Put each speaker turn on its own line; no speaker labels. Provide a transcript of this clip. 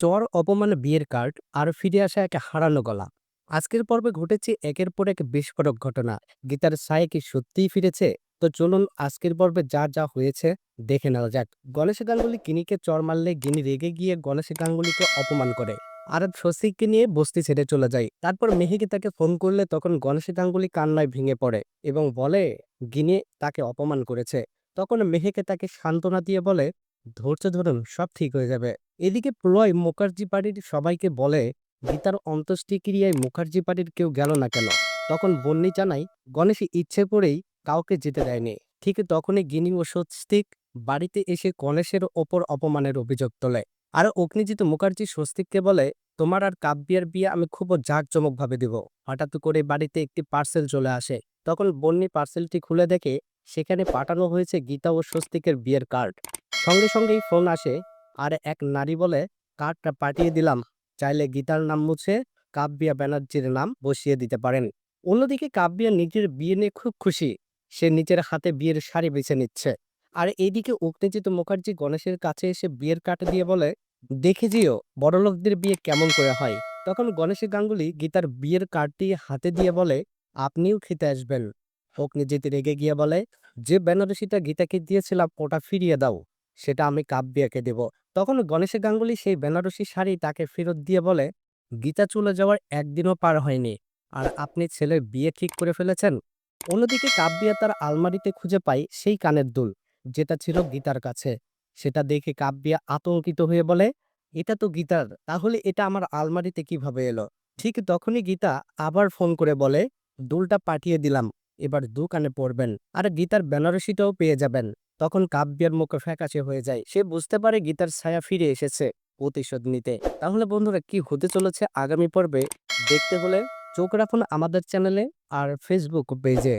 চর অপমান বিয়ের কার্ড আর ফিরে আসা এক হারানো গলা। আজকের পর্বে ঘটেছে একের পর এক বিস্ফোরক ঘটনা। গীতার ছায়া কি সত্যিই ফিরেছে? তো চলুন আজকের পর্বে যা যা হয়েছে দেখে নেওয়া যাক। গণেশ গাঙ্গুলি গিনিকে চর মারলে গিনি রেগে গিয়ে গণেশ গাঙ্গুলিকে অপমান করে। আর স্বস্তিককে নিয়ে বস্তি ছেড়ে চলে যায়। তারপর মেহেকে তাকে ফোন করলে তখন গণেশ গাঙ্গুলি কান্নায় ভেঙে পড়ে এবং বলে, গিনি তাকে অপমান করেছে। তখন মেহেকে তাকে সান্ত্বনা দিয়ে বলে, ধৈর্য ধরুন, সব ঠিক হয়ে যাবে। এদিকে প্রলয় মুখার্জি বাড়ির সবাইকে বলে, গীতার অন্ত্যেষ্টিক্রিয়ায় মুখার্জি বাড়ির কেউ গেল না কেন? তখন বন্যি জানাই গণেশ ইচ্ছে করেই কাউকে যেতে দেয়নি। ঠিক তখনই গিনি ও স্বস্তিক বাড়িতে এসে গণেশের ওপর অপমানের অভিযোগ তোলে। আর অগ্নিজিৎ মুখার্জি স্বস্তিককে বলে, তোমার আর কাব্যের বিয়ে আমি খুব জাঁকজমকভাবে দিব। হঠাৎ করে বাড়িতে একটি পার্সেল চলে আসে। তখন বন্যি পার্সেলটি খুলে দেখে, সেখানে পাঠানো হয়েছে গীতা ও স্বস্তিকের বিয়ের কার্ড। সঙ্গে সঙ্গেই ফোন আসে আর এক নারী বলে কার্ডটা পাঠিয়ে দিলাম। চাইলে গীতার নাম মুছে কাব্যা ব্যানার্জির নাম বসিয়ে দিতে পারেন। অন্যদিকে কাব্যা নিজের বিয়ে নিয়ে খুব খুশি। সে নিজের হাতে বিয়ের শাড়ি বেছে নিচ্ছে। আর এইদিকে উত্তেজিত মুখার্জি গণেশের কাছে এসে বিয়ের কাট দিয়ে বলে, দেখে যেও, বড়লোকদের বিয়ে কেমন করে হয়? তখন গণেশ গাঙ্গুলি গীতার বিয়ের কার্ডটি হাতে দিয়ে বলে, আপনিও খেতে আসবেন। অগ্নিজিৎ রেগে গিয়ে বলে, যে বেনারসিটা গীতাকে দিয়েছিলাম, ওটা ফিরিয়ে দাও। সেটা আমি কাব্যকে দেব। তখন গণেশ গাঙ্গুলি সেই বেনারসি শাড়ি তাকে ফেরত দিয়ে বলে, গীতা চলে যাওয়ার একদিনও পার হয়নি। আর আপনি ছেলের বিয়ে ঠিক করে ফেলেছেন? অন্যদিকে কাব্যিয়া তার আলমারিতে খুঁজে পাই সেই কানের দুল, যেটা ছিল গীতার কাছে। সেটা দেখে কাব্যিয়া আতঙ্কিত হয়ে বলে, এটা তো গীতার, তাহলে এটা আমার আলমারিতে কীভাবে এলো? ঠিক তখনই গীতা আবার ফোন করে বলে, দুলটা পাঠিয়ে দিলাম, এবার দু কানে পড়বেন, আর গীতার বেনারসিটাও পেয়ে যাবেন। তখন কাব্যের মুখ ফ্যাকাশে হয়ে যায়। সে বুঝতে পারে গীতার ছায়া ফিরে এসেছে প্রতিশোধ নিতে। তাহলে বন্ধুরা, কি হতে চলেছে আগামী পর্বে? দেখতে হলে চোখ রাখুন আমাদের চ্যানেলে আর ফেসবুক পেজে